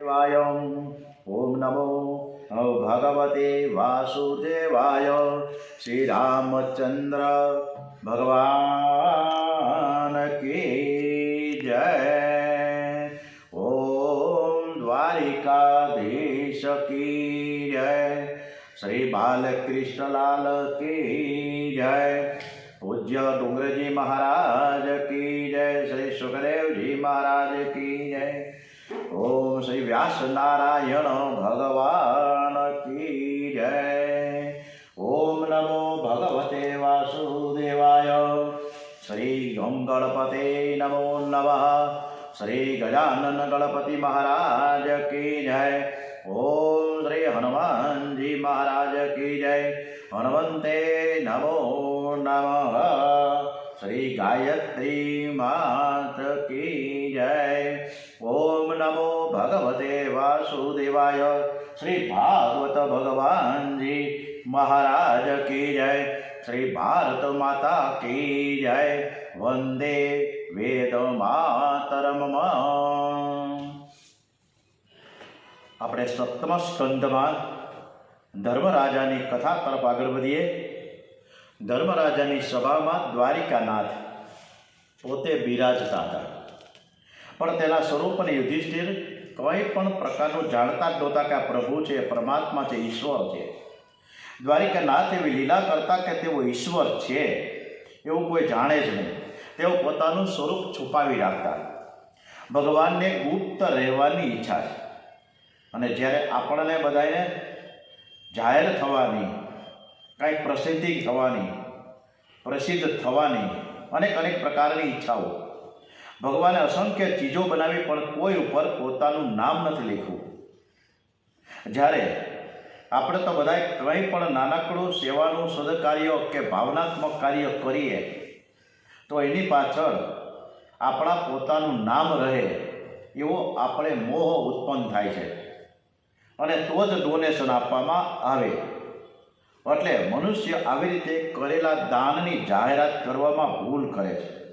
Y ઓમ નમો ભગવતે વાસુદેવાય શ્રી રામચંદ્ર ભગવાન કી જય ઓમ દ્વારિકાધીશ કી જય શ્રી બાલકૃષ્ણલાલ કી જય પૂજ્ય ડુંગરજી મહારાજ કી જય શ્રી સુખદેવજી મહારાજ કી જય ઓમ શ્રી વ્યાસ નારાયણ ભગવાન કી જય. ઓમ નમો ભગવતે વાસુદેવાય. શ્રી ઓમ ગણપતે નમો નમઃ. શ્રી ગજાનન ગણપતિ મહારાજ કી જય. ઓમ શ્રી હનુમાનજી મહારાજ કી જય. હનુમંતે નમો નમઃ. શ્રી ગાયત્રી માત ભગવતે વાસુદેવાય શ્રી ભાગવત ભગવાનજી મહારાજ કી જય શ્રી ભારત માતા કી જય વંદે વેદ માતરમ આપણે સપ્તમ સ્કંદમાં ધર્મરાજાની કથા તરફ આગળ વધીએ ધર્મરાજાની સભામાં દ્વારિકાનાથ પોતે બિરાજતા હતા પણ તેના સ્વરૂપને યુધિષ્ઠિર કંઈ પણ પ્રકારનું જાણતા જ નહોતા કે આ પ્રભુ છે પરમાત્મા છે, ઈશ્વર છે. દ્વારિકાનાથ એવી લીલા કરતા કે તેઓ ઈશ્વર છે, એવું કોઈ જાણે જ નહીં. તેઓ પોતાનું સ્વરૂપ છુપાવી રાખતા. ભગવાનને ગુપ્ત રહેવાની ઈચ્છા છે. અને જ્યારે આપણને બધાને જાહેર થવાની, કાંઈક પ્રસિદ્ધિ થવાની, પ્રસિદ્ધ થવાની અનેક અનેક પ્રકારની ઈચ્છાઓ ભગવાને અસંખ્ય ચીજો બનાવી, પણ કોઈ ઉપર પોતાનું નામ નથી લખ્યું. જ્યારે આપણે તો બધા કંઈ પણ નાનકડું સેવાનું સદકાર્ય કે ભાવનાત્મક કાર્ય કરીએ, તો એની પાછળ આપણા પોતાનું નામ રહે એવો આપણે મોહ ઉત્પન્ન થાય છે. અને તો જ ડોનેશન આપવામાં આવે. એટલે મનુષ્ય આવી રીતે કરેલા દાનની જાહેરાત કરવામાં ભૂલ કરે છે.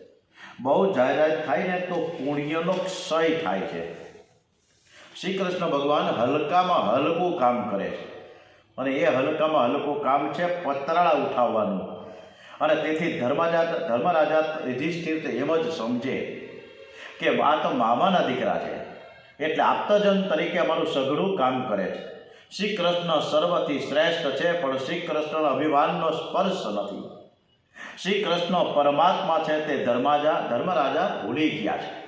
બહુ જાહેરાત થાય ને તો પુણ્યનો ક્ષય થાય છે. શ્રી કૃષ્ણ ભગવાન હલકામાં હલકું કામ કરે છે. અને એ હલકામાં હલકું કામ છે પતરાળા ઉઠાવવાનું. અને તેથી ધર્મરાજા ધર્મરાજા યુધિષ્ઠિર એમ જ સમજે કે આ તો મામાના દીકરા છે. એટલે આપતજન તરીકે અમારું સઘળું કામ કરે છે. શ્રી કૃષ્ણ સર્વથી શ્રેષ્ઠ છે, પણ શ્રી કૃષ્ણના અભિમાનનો સ્પર્શ નથી. શ્રી કૃષ્ણ પરમાત્મા છે તે ધર્માજા, ધર્મરાજા ભૂલી ગયા છે.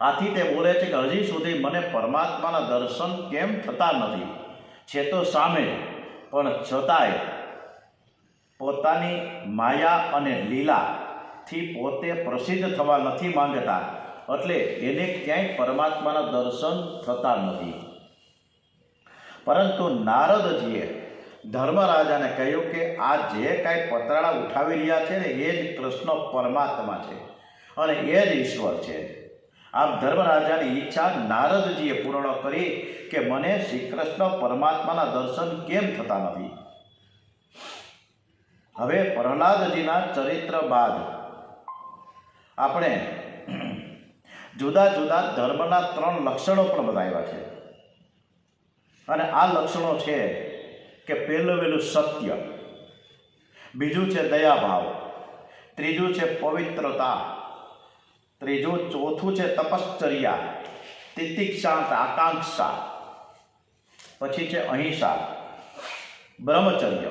આથી તે બોલે છે કે હજી સુધી મને પરમાત્માના દર્શન કેમ થતા નથી? છે તો સામે, પણ છતાંય પોતાની માયા અને લીલાથી પોતે પ્રસિદ્ધ થવા નથી માંગતા, એટલે એને ક્યાંય પરમાત્માના દર્શન થતા નથી. પરંતુ નારદજીએ ધર્મરાજાને કહ્યું કે આ જે કાંઈ પતરાળા ઉઠાવી રહ્યા છે ને, એ જ કૃષ્ણ પરમાત્મા છે અને એ જ ઈશ્વર છે. આમ ધર્મરાજાની ઈચ્છા નારદજીએ પૂર્ણ કરી કે મને શ્રી કૃષ્ણ પરમાત્માના દર્શન કેમ થતા નથી? હવે પ્રહલાદજીના ચરિત્ર બાદ આપણે જુદા જુદા ધર્મના ત્રણ લક્ષણો પણ બતાવ્યા છે. અને આ લક્ષણો છે કે પહેલું વહેલું સત્ય. બીજું છે દયાભાવ. ત્રીજું છે પવિત્રતા. ત્રીજું, ચોથું છે તપશ્ચર્યા. તિતિક્ષાંત આકાંક્ષા. પછી છે અહિંસા. બ્રહ્મચર્ય.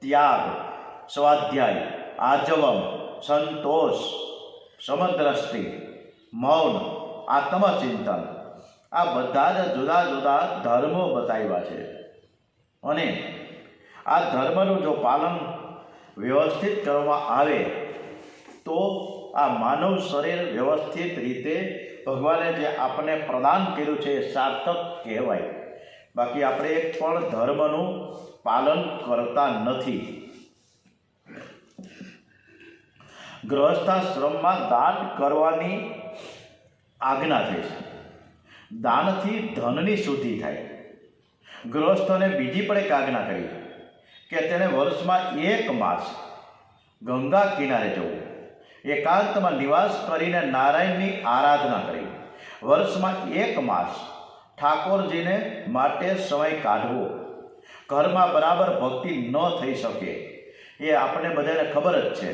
ત્યાગ, સ્વાધ્યાય આજવમ સંતોષ, સમદ્રષ્ટિ, મૌન, આત્મચિંતન. આ બધા જ જુદા જુદા ધર્મો બતાવ્યા છે. અને આ ધર્મનું જો પાલન વ્યવસ્થિત કરવામાં આવે, તો આ માનવ શરીર વ્યવસ્થિત રીતે ભગવાને જે આપણને પ્રદાન કર્યું છે એ સાર્થક કહેવાય. બાકી આપણે એક પણ ધર્મનું પાલન કરતા નથી. ગ્રહસ્થાશ્રમમાં દાન કરવાની આજ્ઞા થઈ છે. દાનથી ધનની શુદ્ધિ થાય. ગૃહસ્થોને બીજી પણ એક આજ્ઞા કરી કે તેને વર્ષમાં એક માસ ગંગા કિનારે જવું. એકાંતમાં નિવાસ કરીને નારાયણની આરાધના કરી. વર્ષમાં એક માસ ઠાકોરજીને માટે સમય કાઢવો. ઘરમાં બરાબર ભક્તિ ન થઈ શકે એ આપણે બધાને ખબર જ છે.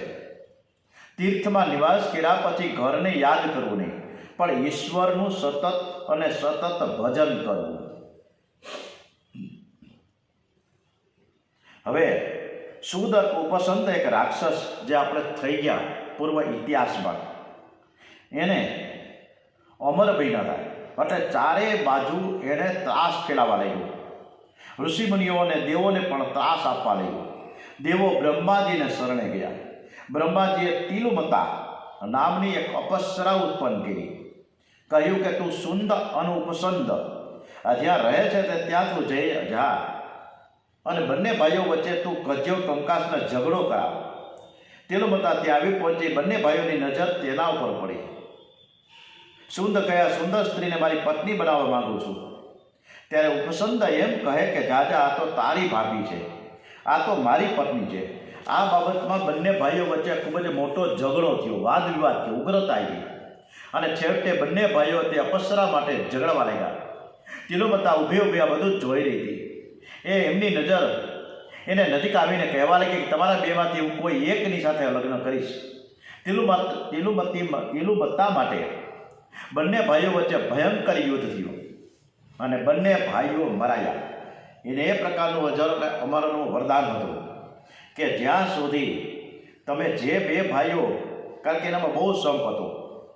તીર્થમાં નિવાસ કર્યા પછી ઘરને યાદ કરવું નહીં, પણ ઈશ્વરનું સતત અને સતત ભજન કરવું. હવે સુદર ઉપસંત એક રાક્ષસ જે આપણે થઈ ગયા પૂર્વ ઇતિહાસમાં. એને અમર બન્યા હતા. એટલે ચારે બાજુ એને ત્રાસ ફેલાવા લાગ્યો. ઋષિમુનિઓ અને દેવોને પણ ત્રાસ આપવા લાગ્યો. દેવો બ્રહ્માજીને શરણે ગયા. બ્રહ્માજીએ તિલુમતા નામની એક અપસરા ઉત્પન્ન કરી. કહ્યું કે તું સુંદર અનુપસંદ. જ્યાં રહે છે તે ત્યાં તું જઈ જા. અને બંને ભાઈઓ વચ્ચે તું ગજ્યો કંકાસનો ઝઘડો કરાવ. મતા ત્યાં આવી પહોંચી બંને ભાઈઓની નજર તેના ઉપર પડી. સુંદ કયા સુંદર સ્ત્રીને મારી પત્ની બનાવવા માંગુ છું. ત્યારે ઉપસંદ એમ કહે કે જાજા આ તો તારી ભાભી છે. આ તો મારી પત્ની છે. આ બાબતમાં બંને ભાઈઓ વચ્ચે ખૂબ જ મોટો ઝઘડો થયો વાદ વિવાદ થયો ઉગ્રતા આવી. અને છેવટે બંને ભાઈઓ તે અપસરા માટે ઝઘડવા લાગ્યા. તિલોમતા ઊભે ઊભી આ બધું જોઈ રહી હતી. એ એમની નજર, એને નજીક આવીને કહેવા લાગી કે તમારા બેમાંથી હું કોઈ એકની સાથે લગ્ન કરીશ. તિલુમત તિલુમતી તિલુમત્તા માટે બંને ભાઈઓ વચ્ચે ભયંકર યુદ્ધ થયું અને બંને ભાઈઓ મરાયા. એને એ પ્રકારનું અજર અમારાનું વરદાન હતું કે જ્યાં સુધી તમે જે બે ભાઈઓ, કારણ કે એનામાં બહુ સંપ હતો,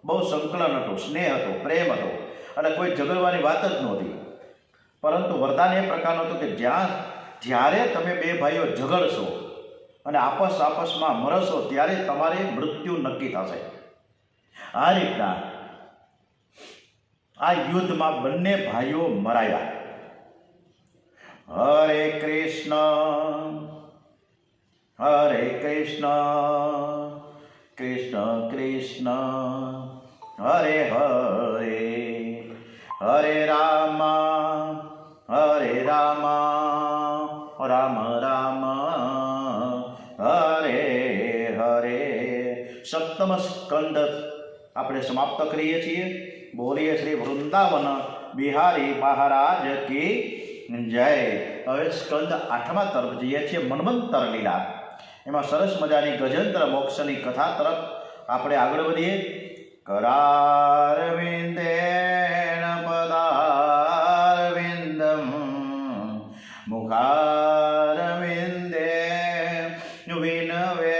બહુ સંકલન હતું, સ્નેહ હતો, પ્રેમ હતો અને કોઈ ઝઘડવાની વાત જ નહોતી પરંતુ વરદાન એ પ્રકારનું હતું કે જ્યાં જ્યારે તમે બે ભાઈઓ ઝઘડશો અને આપસ આપસમાં મરશો, ત્યારે તમારે મૃત્યુ નક્કી થશે. આ રીતના આ યુદ્ધમાં બંને ભાઈઓ મરાયા. હરે કૃષ્ણ હરે કૃષ્ણ કૃષ્ણ કૃષ્ણ, હરે હરે હરે રામ સપ્તમ સ્કંદ આપણે સમાપ્ત કરીએ છીએ. બોલીએ શ્રી વૃંદાવન બિહારી મહારાજ કી જય. હવે સ્કંદ આઠમા તરફ જઈએ છીએ મનમંતર લીલા. એમાં સરસ મજાની ગજેન્દ્ર મોક્ષની કથા તરફ આપણે આગળ વધીએ. કરારવિંદેન પદારવિંદમ મુખારવિંદે વિનવેશયંતમ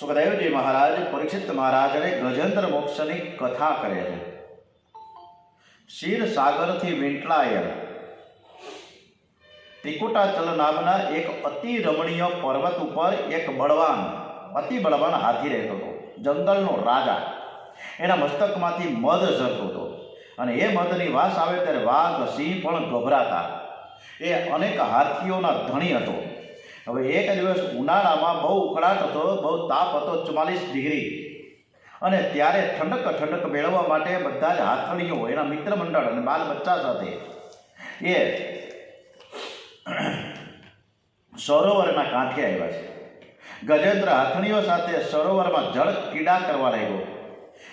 સુખદેવજી મહારાજ, પરીક્ષિત મહારાજને ગજેન્દ્ર મોક્ષની કથા કરે છે. સાગરથી વીંટળાયેલ ત્રિકુટાચલ નામના એક અતિ રમણીય પર્વત ઉપર એક બળવાન, અતિ બળવાન હાથી રહેતો હતો, જંગલનો રાજા. એના મસ્તકમાંથી મધ ઝરતો હતો અને એ મધની વાસ આવે ત્યારે વાઘ, સિંહ પણ ગભરાતા. એ અનેક હાથીઓના ધણી હતો. હવે એક દિવસ ઉનાળામાં બહુ ઉકળાટ હતો, બહુ તાપ હતો, ચુમ્માલીસ ડિગ્રી. અને ત્યારે ઠંડક ઠંડક મેળવવા માટે બધા જ હાથણીઓ એના મિત્ર મંડળ અને બાલ બચ્ચા સાથે એ સરોવરના કાંઠે આવ્યા છે. ગજેન્દ્ર હાથણીઓ સાથે સરોવરમાં જળ કીડા કરવા લાગ્યો.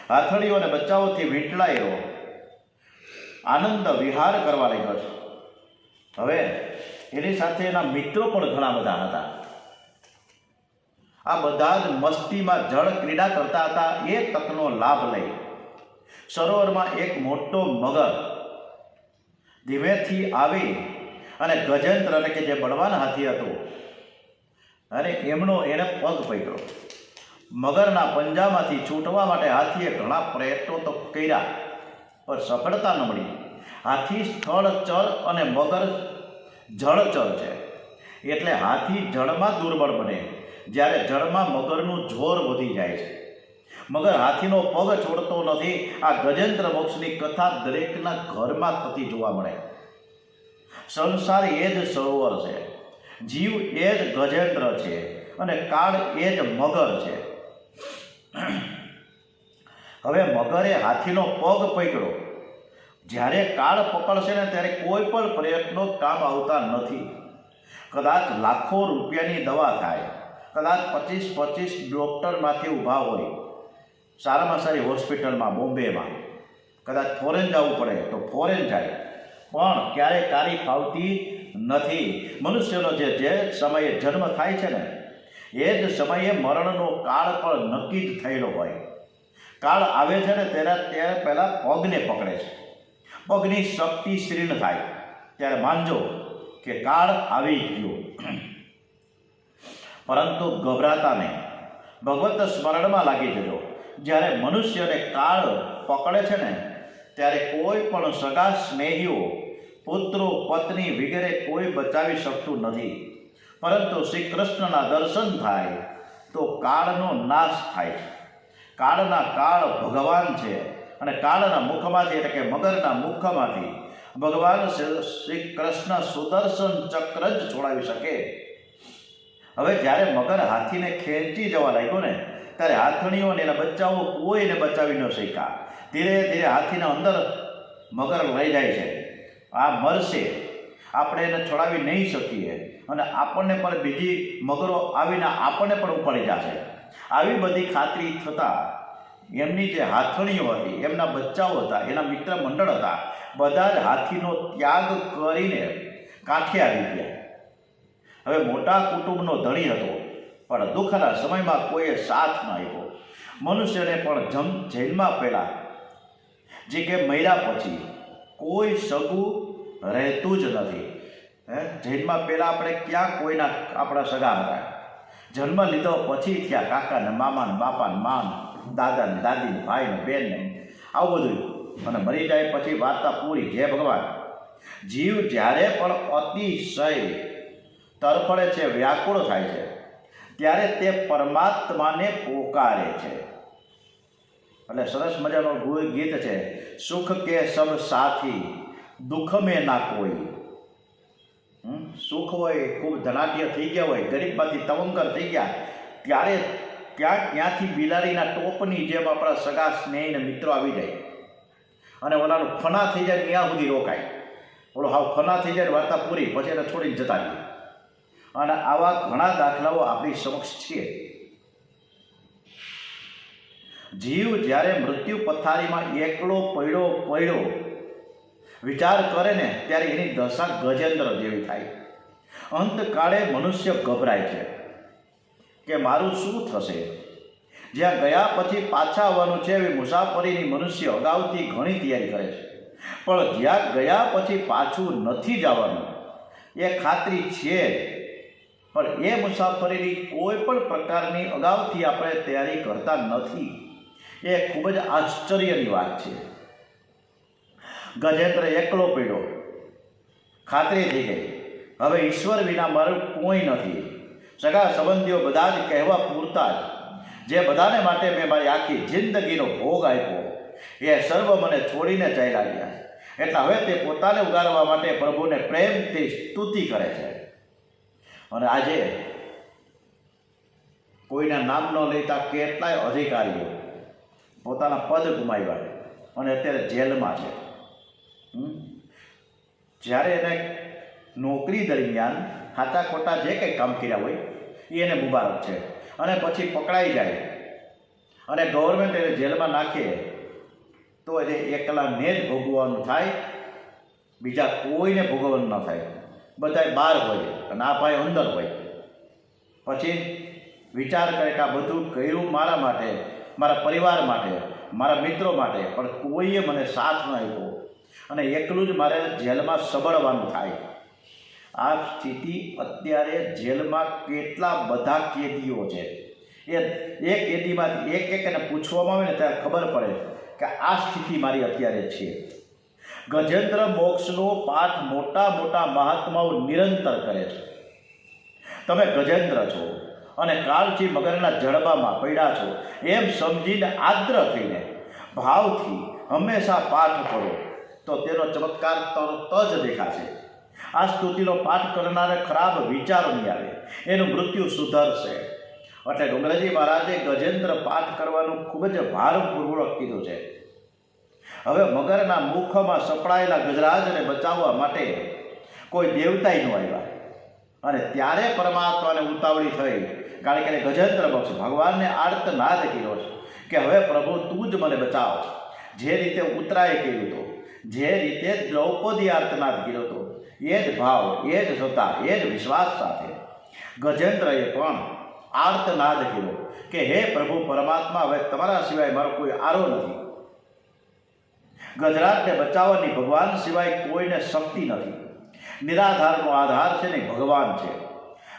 હાથણીઓ અને બચ્ચાઓથી વીંટળાયો આનંદ વિહાર કરવા લાગ્યો છે. હવે એની સાથે એના મિત્રો પણ ઘણા બધા હતા. આ બધા જ મસ્તીમાં જળ ક્રીડા કરતા હતા એ તકનો લાભ લઈ. સરોવરમાં એક મોટો મગર ધીમેથી આવી અને ગજેન્દ્ર એટલે કે જે બળવાન હાથી હતો, અને એમનો એણે પગ પકડ્યો. મગરના પંજામાંથી છૂટવા માટે હાથીએ ઘણા પ્રયત્નો તો કર્યા, પણ સફળતા ન મળી. હાથી સ્થળ, ચર અને મગર જળચર છે. એટલે હાથી જળમાં દુર્બળ બને. જ્યારે જળમાં મગરનું જોર વધી જાય છે. મગર હાથીનો પગ છોડતો નથી. આ ગજેન્દ્ર મોક્ષની કથા દરેકના ઘરમાં થતી જોવા મળે. સંસાર એ જ સરોવર છે. જીવ એ જ ગજેન્દ્ર છે અને કાળ એ જ મગર છે. હવે મગરે હાથીનો પગ પકડ્યો. જ્યારે કાળ પકડશે ને ત્યારે કોઈ પણ પ્રયત્નો કામ આવતા નથી. કદાચ લાખો રૂપિયાની દવા થાય. કદાચ પચીસ પચીસ ડૉક્ટરમાંથી ઊભા હોય. સારામાં સારી હોસ્પિટલમાં, બોમ્બેમાં. કદાચ ફોરેન જવું પડે તો ફોરેન જાય. પણ ક્યારેય કારી ફાવતી નથી. મનુષ્યનો જે જે સમયે જન્મ થાય છે ને, એ જ સમયે મરણનો કાળ પણ નક્કી જ થયેલો હોય. કાળ આવે છે ને, તેના તે પહેલાં પગને પકડે છે. પગની શક્તિ શ્રીણ થાય. ત્યારે માનજો કે કાળ આવી ગયો. પરંતુ ગભરાતા નહીં ભગવત સ્મરણમાં લાગી જજો જ્યારે મનુષ્યને કાળ પકડે છે ને, ત્યારે કોઈ પણ સગા સ્નેહીઓ, પુત્રો, પત્ની વગેરે કોઈ બચાવી શકતું નથી. પરંતુ શ્રી કૃષ્ણના દર્શન થાય તો કાળનો નાશ થાય છે. કાળના કાળ ભગવાન છે. અને કાળના મુખમાંથી એટલે કે મગરના મુખમાંથી ભગવાન શ્રી કૃષ્ણ સુદર્શન ચક્ર જ છોડાવી શકે. હવે જ્યારે મગર હાથીને ખેંચી જવા લાગ્યો ને, ત્યારે હાથણીઓને એના બચ્ચાઓ કોઈને બચાવી ન શક્યા. ધીરે ધીરે હાથીના અંદર મગર લઈ જાય છે. આ મરશે. આપણે એને છોડાવી નહીં શકીએ. અને આપણને પણ બીજી મગરો આવીને આપણને પણ ઉપાડી જશે. આવી બધી ખાતરી થતાં એમની જે હાથણીઓ હતી, એમના બચ્ચાઓ હતા, એના મિત્ર મંડળ હતા, બધા જ હાથીનો ત્યાગ કરીને કાંઠે આવી ગયા. હવે મોટા કુટુંબનો ધણી હતો, પણ દુઃખના સમયમાં કોઈએ સાથ ન આપ્યો. મનુષ્યને પણ જમ, જેલમાં પહેલાં જે કે મહિલા પછી કોઈ સગું રહેતું જ નથી. હે? જેલમાં પહેલાં આપણે ક્યાં કોઈના આપણા સગા હતા? જન્મ લીધો પછી ત્યાં કાકા ને મામા ને બાપા ને મા ને દાદા દાદી ભાઈ ને બેન ને, આવું બધું. અને મરી જાય પછી વાર્તા પૂરી. જય ભગવાન. જીવ જ્યારે પણ અતિશય તરફડે છે, વ્યાકુળ થાય છે, ત્યારે તે પરમાત્માને પોકારે છે. એટલે સરસ મજાનું ગીત છે, સુખ કે સબ સાથી, દુઃખ મેં ના કોઈ? સુખ હોય, ખૂબ ધનાઢ્ય થઈ ગયા હોય ગરીબમાંથી તવંકર થઈ ગયા, ત્યારે ક્યાંક ક્યાંથી બિલાડીના ટોપની જેમ આપણા સગા સ્નેહીને મિત્રો આવી જાય. અને ઓલાનું ફના થઈ જાય ત્યાં સુધી રોકાય. ઓલો હાવ ફના થઈ જાય વાર્તા પૂરી, પછી એને છોડીને જતા રહીએ. અને આવા ઘણા દાખલાઓ આપણી સમક્ષ છે જીવ જ્યારે મૃત્યુ પથારીમાં એકલો પડ્યો પડ્યો વિચાર કરે ને, ત્યારે એની દશા ગજેન્દ્ર જેવી થાય. અંતકાળે મનુષ્ય ગભરાય છે. કે મારું શું થશે? જ્યાં ગયા પછી પાછા આવવાનું છે એવી મુસાફરીની મનુષ્ય અગાઉથી ઘણી તૈયારી કરે છે. પણ જ્યાં ગયા પછી પાછું નથી જવાનું, એ ખાતરી છે. પણ એ મુસાફરીની કોઈ પણ પ્રકારની અગાઉથી આપણે તૈયારી કરતા નથી. એ ખૂબ જ આશ્ચર્યની વાત છે. ગજેન્દ્ર એકલો પડ્યો. ખાતરી થઈ ગઈ. હવે ઈશ્વર વિના મારું કોઈ નથી. સગા સંબંધીઓ બધા જ કહેવા પૂરતા જ. જે બધાને માટે મેં મારી આખી જિંદગીનો ભોગ આપ્યો. એ સર્વ મને છોડીને ચાલ્યા ગયા. એટલે હવે તે પોતાને ઉગારવા માટે પ્રભુને પ્રેમથી સ્તુતિ કરે છે. અને આજે કોઈના નામ ન લેતા કેટલાય અધિકારીઓ પોતાના પદ ગુમાવ્યા અને અત્યારે જેલમાં છે? જ્યારે એને નોકરી દરમિયાન ખાતા ખોટા જે કંઈ કામ કર્યા હોય એ એને મુબારક છે. અને પછી પકડાઈ જાય. અને ગવર્મેન્ટ એને જેલમાં નાખે, તો એને એકલાને જ ભોગવવાનું થાય. બીજા કોઈને ભોગવવાનું ન થાય. બધાય બહાર હોય અને આ ભાઈ અંદર હોય. પછી વિચાર કરે કે આ બધું કર્યું મારા માટે, મારા પરિવાર માટે, મારા મિત્રો માટે, પણ કોઈએ મને સાથ ન આપ્યો. અને એકલું જ મારે જેલમાં સબળવાનું થાય. આ સ્થિતિ અત્યારે જેલમાં કેટલા બધા કેદીઓ છે. એ એક કેદીમાંથી એક એક એને પૂછવામાં આવે ને ત્યારે ખબર પડે કે આ સ્થિતિ મારી અત્યારે છે. ગજેન્દ્ર મોક્ષનો પાઠ મોટા મોટા મહાત્માઓ નિરંતર કરે છે. તમે ગજેન્દ્ર છો અને કાળથી મગરના જડબામાં પડ્યા છો એમ સમજીને આદ્ર થઈને ભાવથી હંમેશા પાઠ કરો તો તેનો ચમત્કાર તરત જ દેખાશે. આ સ્તુતિનો પાઠ કરનારે ખરાબ વિચારો નહીં આવે. એનું મૃત્યુ સુધરશે. એટલે ડુંગરાજી મહારાજે ગજેન્દ્ર પાઠ કરવાનું ખૂબ જ ભારપૂર્વક કીધું છે. હવે મગરના મુખમાં સપડાયેલા ગજરાજને બચાવવા માટે કોઈ દેવતાય ન આવ્યા. અને ત્યારે પરમાત્માને ઉતાવળી થઈ. કારણ કે ગજેન્દ્ર બક્ષ, ભગવાનને આર્તનાદ કર્યો છે કે હવે પ્રભુ તું જ મને બચાવ. જે રીતે ઉતરાએ કર્યું હતું, જે રીતે દ્રૌપદી આર્તનાદ કર્યો હતો એ જ ભાવ, એ જ સત્તા, એ જ વિશ્વાસ સાથે. ગજેન્દ્રએ પણ આર્તનાદ કર્યો કે, હે પ્રભુ, પરમાત્મા, હવે તમારા સિવાય મારો કોઈ આરો નથી. ગજરાતને બચાવવાની ભગવાન સિવાય કોઈને શક્તિ નથી. નિરાધારનો આધાર છે ને ભગવાન છે.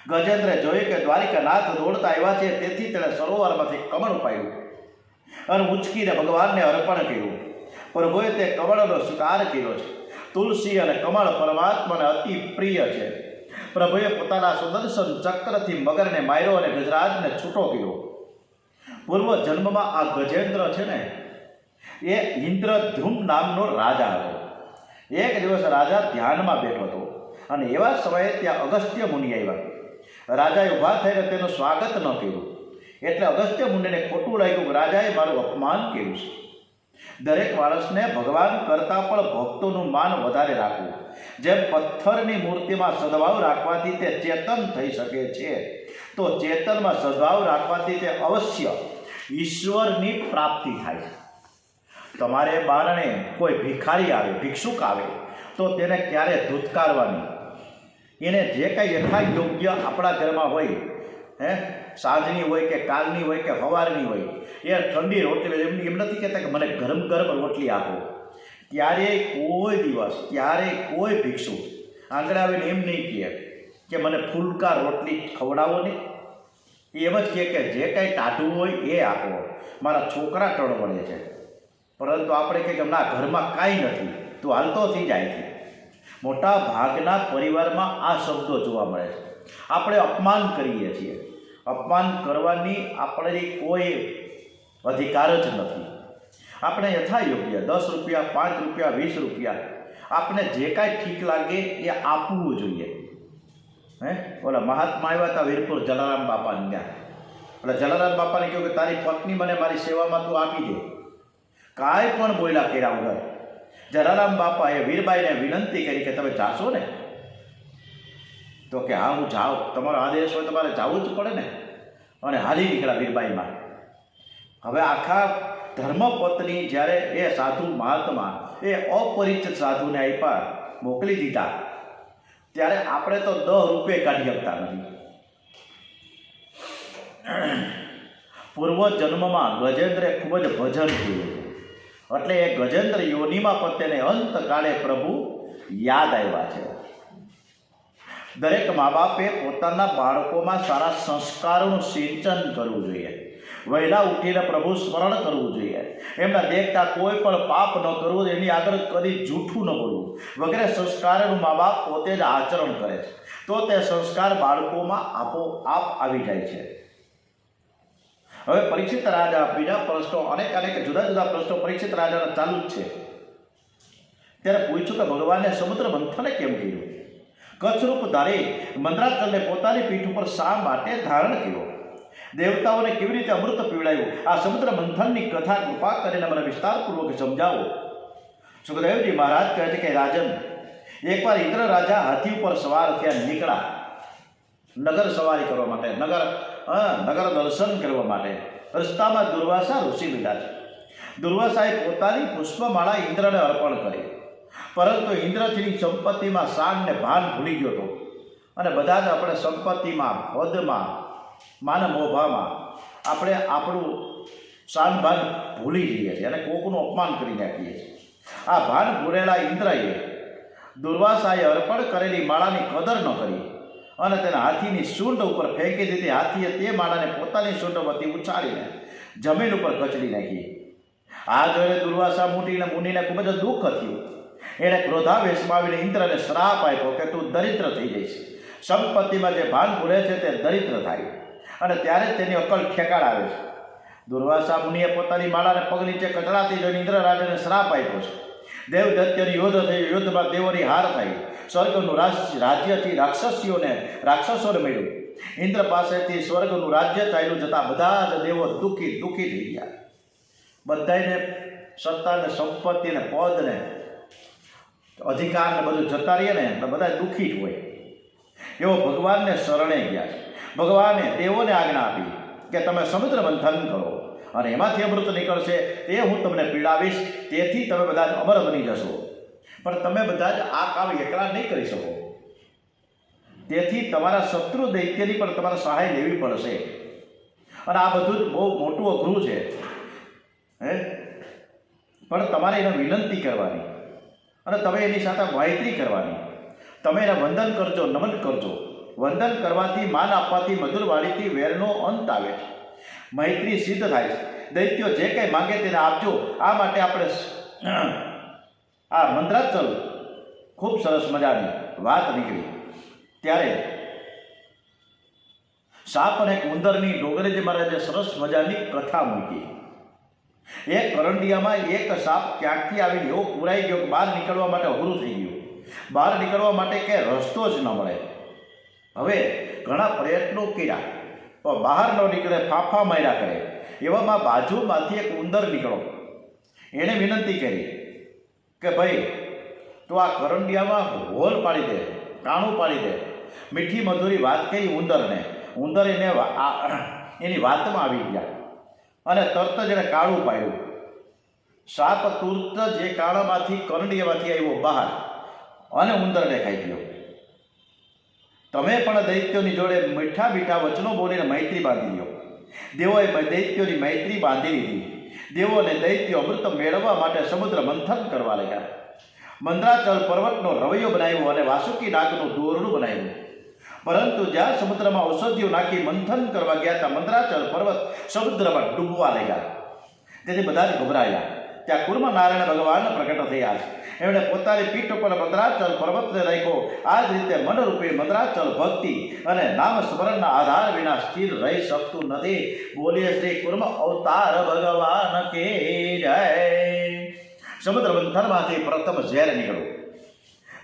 ગજેન્દ્રે જોયું કે દ્વારિકાનાથ દોડતા આવ્યા છે, તેથી તેણે સરોવરમાંથી કમળ પાયું અને ઉચકીને ભગવાનને અર્પણ કર્યું. પ્રભુએ તે કમળનો સ્વીકાર કર્યો છે. તુલસી અને કમળ પરમાત્માને અતિ પ્રિય છે. પ્રભુએ પોતાના સુદર્શન ચક્રથી મગરને માર્યો અને ગજરાજને છૂટો કર્યો. પૂર્વ જન્મમાં આ ગજેન્દ્ર છે ને, એ ઇન્દ્રધ્રુમ નામનો રાજા હતો. એક દિવસ રાજા ધ્યાનમાં બેઠો હતો અને એવા સમયે ત્યાં અગસ્ત્ય મુનિ આવ્યા. રાજાએ ઊભા થઈને તેનું સ્વાગત ન કર્યું. એટલે અગસ્ત્ય મુનિને ખોટું લાગ્યું રાજાએ મારું અપમાન કર્યું છે. દરેક માણસને ભગવાન કરતાં પણ ભક્તોનું માન વધારે રાખવું. જેમ પથ્થરની મૂર્તિમાં સદભાવ રાખવાથી તે ચેતન થઈ શકે છે. તો ચેતનમાં સદભાવ રાખવાથી તે અવશ્ય ઈશ્વરની પ્રાપ્તિ થાય. તમારે બારણે કોઈ ભિખારી આવે, ભિક્ષુક આવે, તો તેને ક્યારે ધૂતકારવાની? એને જે કંઈ યથા યોગ્ય આપણા ઘરમાં હોય હે? સાંજની હોય કે કાલની હોય કે સવારની હોય. એ ઠંડી રોટલી એમ એમ નથી કહેતા કે મને ગરમ ગરમ રોટલી આપો. ક્યારેય કોઈ દિવસ, ક્યારેય કોઈ ભિક્ષુ આંગળે આવીને એમ નહીં કહે કે મને ફૂલકા રોટલી ખવડાવો ને. એમ જ કહે કે જે કાંઈ ટાઢું હોય એ આપો. મારા છોકરા ટળવળે છે. પરંતુ આપણે કહે કે ના, ઘરમાં કાંઈ નથી. તું હાલતો થઈ જાય છે. મોટા ભાગના પરિવારમાં આ શબ્દો જોવા મળે છે. આપણે અપમાન કરીએ છીએ. અપમાન કરવાની આપણે કોઈ અધિકાર જ નથી. આપણે યથા યોગ્ય દસ રૂપિયા, પાંચ રૂપિયા, વીસ રૂપિયા આપણે જે કાંઈ ઠીક લાગે એ આપવું જોઈએ. હે? ઓલા મહાત્મા આવ્યા હતા વીરપુર જલારામ બાપાની ત્યાં. એટલે જલારામ બાપાને કહ્યું કે તારી પત્ની મને મારી સેવામાં તું આપી દે. કાંઈ પણ બોલ્યા કર્યા વગર જલારામ બાપાએ વીરબાઈને વિનંતી કરી કે તમે જાશો ને? તો કે હા, હું જાઉં. તમારો આદેશ હોય તમારે જવું જ પડે ને. અને હાલી નીકળ્યા વીરબાઈમાં. હવે આખા ધર્મપત્ની જ્યારે એ સાધુ મહાત્મા, એ અપરિચિત સાધુને આપ્યા, મોકલી દીધા, ત્યારે આપણે તો દહ રૂપિયા કાઢી શકતા નથી. પૂર્વ જન્મમાં ગજેન્દ્રે ખૂબ જ ભજન કર્યું એટલે એ ગજેન્દ્ર યોનિમાં પણ તેને અંતકાળે પ્રભુ યાદ આવ્યા છે. દરેક મા બાપે પોતાના બાળકોમાં સારા સંસ્કારોનું સિંચન કરવું જોઈએ. વહેલા ઉઠીને પ્રભુ સ્મરણ કરવું જોઈએ. એમના દેખતા કોઈ પણ પાપ ન કરવું, એની આગળ કદી જૂઠું ન બોલવું. વગેરે સંસ્કારનું મા બાપ પોતે જ આચરણ કરે છે. તો તે સંસ્કાર બાળકોમાં આપોઆપ આવી જાય છે. હવે પરીક્ષિત રાજા બીજા પ્રશ્નો, અનેક અનેક જુદા જુદા પ્રશ્નો પરીક્ષિત રાજાના ચાલુ જ છે. ત્યારે પૂછ્યું કે ભગવાને સમુદ્ર મંથને કેમ કર્યું કચ્છરૂપ ધારી મંદરાચલને પોતાની પીઠ ઉપર શા માટે ધારણ કર્યો? દેવતાઓને કેવી રીતે અમૃત પીવડાયું? આ સમુદ્ર મંથનની કથા કૃપા કરીને મને વિસ્તારપૂર્વક સમજાવો. સુખદેવજી મહારાજ કહે છે કે, રાજન, એકવાર ઇન્દ્ર રાજા હાથી ઉપર સવાર થયા નીકળ્યા. નગર સવારી કરવા માટે, નગર નગર દર્શન કરવા માટે. રસ્તામાં દુર્વાસા ઋષિ મિલા છે. દુર્વાસાએ પોતાની પુષ્પમાળા ઇન્દ્રને અર્પણ કરી. પરંતુ ઇન્દ્રજીની સંપત્તિમાં શાનને ભાન ભૂલી ગયો હતો. અને બધા જ આપણે સંપત્તિમાં પદમાં માન મોભામાં આપણે આપણું શાન ભાન ભૂલી જઈએ છીએ અને કોકનું અપમાન કરી નાખીએ છીએ. આ ભાન ભૂલેલા ઇન્દ્રએ દુર્વાસાએ અર્પણ કરેલી માળાની કદર ન કરી અને તેના હાથીની સૂંઢ ઉપર ફેંકી દીધી. હાથીએ તે માળાને પોતાની સૂંઢમાંથી ઉછાળીને જમીન ઉપર કચડી નાખી. આ જોઈને દુર્વાસા મૂટીને મૂનીને ખૂબ જ દુઃખ થયું. એણે ક્રોધાવેશમાં આવીને ઇન્દ્રને શ્રાપ આપ્યો કે તું દરિદ્ર થઈ જઈશ. સંપત્તિમાં જે ભાન ભૂલે છે તે દરિદ્ર થાય. અને ત્યારે તેની અકલ ઠેકાણ આવે છે. દુર્વાસા મુનિએ પોતાની માળાને પગ નીચે કચડાતી જોઈને ઇન્દ્રરાજને શ્રાપ આપ્યો છે. દેવ દત્યની યુદ્ધ થયું યુદ્ધમાં દેવોની હાર થઈ. સ્વર્ગનું રાજ્યથી રાક્ષસીઓને રાક્ષસોને મળ્યું. ઇન્દ્ર પાસેથી સ્વર્ગનું રાજ્ય ચાલ્યું જતાં બધા જ દેવો દુઃખી દુઃખી થઈ ગયા. બધાને સત્તાને, સંપત્તિને, પદને અધિકારને બધું જતા રહીએ ને, એટલે બધા દુઃખી જ હોય. એવો ભગવાનને શરણે ગયા છે. ભગવાને તેઓને આજ્ઞા આપી કે તમે સમુદ્ર મંથન કરો અને એમાંથી અમૃત નીકળશે તે હું તમને પીડાવીશ, તેથી તમે બધા જ અમર બની જશો. પણ તમે બધા જ આ કામ એકલા નહીં કરી શકો. તેથી તમારા શત્રુ દૈત્યની પણ તમારે સહાય લેવી પડશે. અને આ બધું જ બહુ મોટું અઘરું છે. હે? પણ તમારે એને વિનંતી કરવાની. અને તમે એની સાથે મૈત્રી કરવાની. તમે એને વંદન કરજો, નમન કરજો. વંદન કરવાથી માન આપવાથી મધુરવાળીથી વેરનો અંત આવે છે. મૈત્રી સિદ્ધ થાય છે. દૈત્યો જે કંઈ માંગે તેને આપજો. આ માટે આપણે આ મંત્રાચલ ખૂબ સરસ મજાની વાત નીકળી. ત્યારે સાપ અને ઉંદરની ડોગરેજી મહારાજે સરસ મજાની કથા મૂકી. એક કરંડિયામાં એક સાપ ક્યાંકથી આવીને એવો પુરાઈ ગયો કે બહાર નીકળવા માટે અઘરું થઈ ગયું. બહાર નીકળવા માટે કે રસ્તો જ ન મળે. હવે ઘણા પ્રયત્નો કર્યા, પણ બહાર ન નીકળે, ફાફા માર્યા કરે. એવામાં બાજુમાંથી એક ઉંદર નીકળો એણે વિનંતી કરી કે ભાઈ, તું આ કરંડિયામાં હોલ પાડી દે, કાણું પાડી દે. મીઠી મધુરી વાત કરી ઉંદરને. ઉંદર એને એની વાતમાં આવી ગયા. અને તરત જ એને કાળું પાડ્યું. સાપ તુરત જે કાળામાંથી કાણામાંથી કરંડિયામાંથી આવ્યો બહાર અને ઉંદરને ખાઈ ગયો. તમે પણ દૈત્યોની જોડે મીઠા મીઠા વચનો બોલીને મૈત્રી બાંધી લો દેવોએ દૈત્યોની મૈત્રી બાંધી લીધી. દેવોને દૈત્યો અમૃત મેળવવા માટે સમુદ્ર મંથન કરવા લાગ્યા. મંદ્રાચલ પર્વતનો રવૈયો બનાવ્યો અને વાસુકી નાગનું દોરડું બનાવ્યું. પરંતુ જ્યાં સમુદ્રમાં ઔષધિઓ નાખી મંથન કરવા ગયા ત્યાં મંદ્રાચલ પર્વત સમુદ્રમાં ડૂબવા લાગ્યા. તેથી બધા જ ગભરાયા. ત્યાં કુર્મ નારાયણ ભગવાન પ્રગટ થયા છે. એમણે પોતાની પીઠ ઉપર મંદ્રાચલ પર્વતને રાખ્યો. આ જ રીતે મનરૂપી મંદ્રાચલ ભક્તિ અને નામ સ્મરણના આધાર વિના સ્થિર રહી શકતું નથી. બોલીએ શ્રી કુર્મ અવતાર ભગવાન કે જય. સમુદ્ર મંથનમાંથી પ્રથમ ઝેર નીકળ્યું.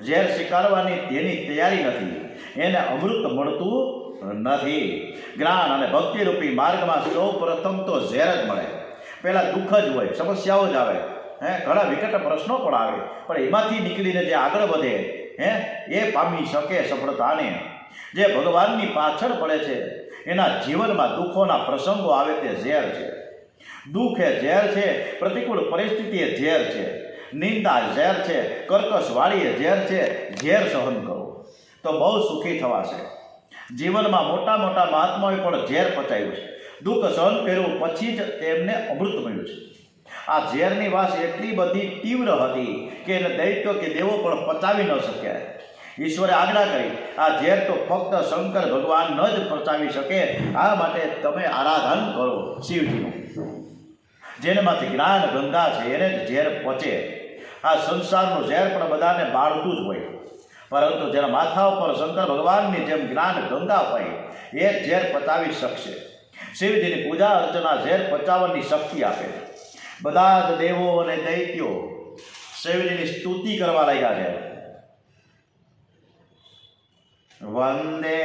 ઝેર સ્વીકારવાની તેની તૈયારી નથી. એને અમૃત મળતું નથી. જ્ઞાન અને ભક્તિરૂપી માર્ગમાં સૌ પ્રથમ તો ઝેર જ મળે. પહેલાં દુઃખ જ હોય, સમસ્યાઓ જ આવે. હે, ઘણા વિકટ પ્રશ્નો પણ આવે. પણ એમાંથી નીકળીને જે આગળ વધે, હે, એ પામી શકે સફળતાને. જે ભગવાનની પાછળ પડે છે, એના જીવનમાં દુઃખોના પ્રસંગો આવે તે ઝેર છે. દુઃખ એ ઝેર છે, પ્રતિકૂળ પરિસ્થિતિ એ ઝેર છે. નિંદા ઝેર છે કર્કશ વાળી એ ઝેર છે, ઝેર સહન કરો. તો બહુ સુખી થવાશે જીવનમાં મોટા મોટા મહાત્માઓએ પણ ઝેર પચાવ્યું છે. દુઃખ સહન કર્યું, પછી જ તેમને અમૃત મળ્યું છે. આ ઝેરની વાસ એટલી બધી તીવ્ર હતી કે એને દૈત્યો કે દેવો પણ પચાવી ન શક્યા. ઈશ્વરે આજ્ઞા કરી, આ ઝેર તો ફક્ત શંકર ભગવાન જ પચાવી શકે, આ માટે તમે આરાધન કરો શિવજીનું. જેનામાંથી જ્ઞાન ગંગા છે, એને ઝેર પચે. આ સંસારનું ઝેર પણ બધાને બાળતું જ હોય. પરંતુ જેના માથા ઉપર શંકર ભગવાનની જેમ જ્ઞાન ગંગા હોય, એ ઝેર પચાવી શકશે. શિવજીની પૂજા અર્ચના ઝેર પચાવવાની શક્તિ આપે. બધા જ દેવો અને દૈત્યો શિવજીની સ્તુતિ કરવા લાગ્યા છે. વંદે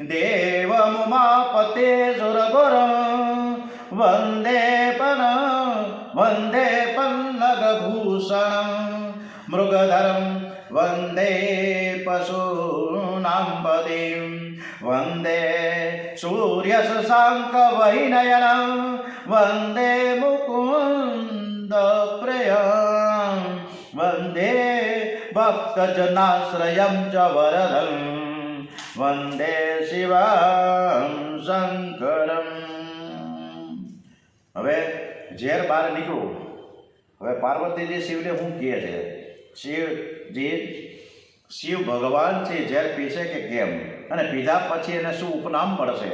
દેવમુમાપતે સુરગુર, વંદે પન, વંદે પન્નગભૂષણ. મૃગધરમ वन्दे पशूनां पतिं वन्दे सूर्यशशाङ्कवहिनयनं वन्दे मुकुन्दप्रियं वन्दे भक्तजनाश्रयं च वरदं वन्दे શિવાં શંકરમ હવે ઝેર બહાર નીકળું હવે પાર્વતીજી શિવને શું કહે છે શિવ શિવજી શિવ ભગવાન છે ઝેર પીશે કે કેમ? અને પીધા પછી એને શું ઉપનામ મળશે?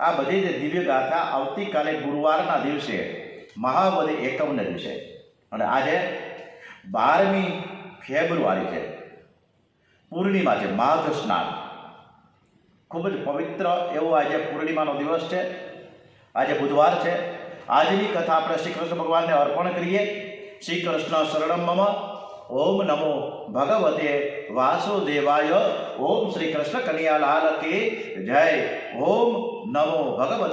આ બધી જ દિવ્ય ગાથા આવતીકાલે ગુરુવારના દિવસે મહાબલી એકમને દિવસે. અને આજે બારમી ફેબ્રુઆરી છે. પૂર્ણિમા છે, માઘ સ્નાન. ખૂબ જ પવિત્ર એવો આજે પૂર્ણિમાનો દિવસ છે. આજે બુધવાર છે. આજની કથા આપણે શ્રી કૃષ્ણ ભગવાનને અર્પણ કરીએ. શ્રી કૃષ્ણ શરણમ ઓમ નમો ભગવતે વાસુદેવાય ઓમ શ્રી કૃષ્ણ કનૈયાલાલ કી જય ઓમ નમો ભગવતે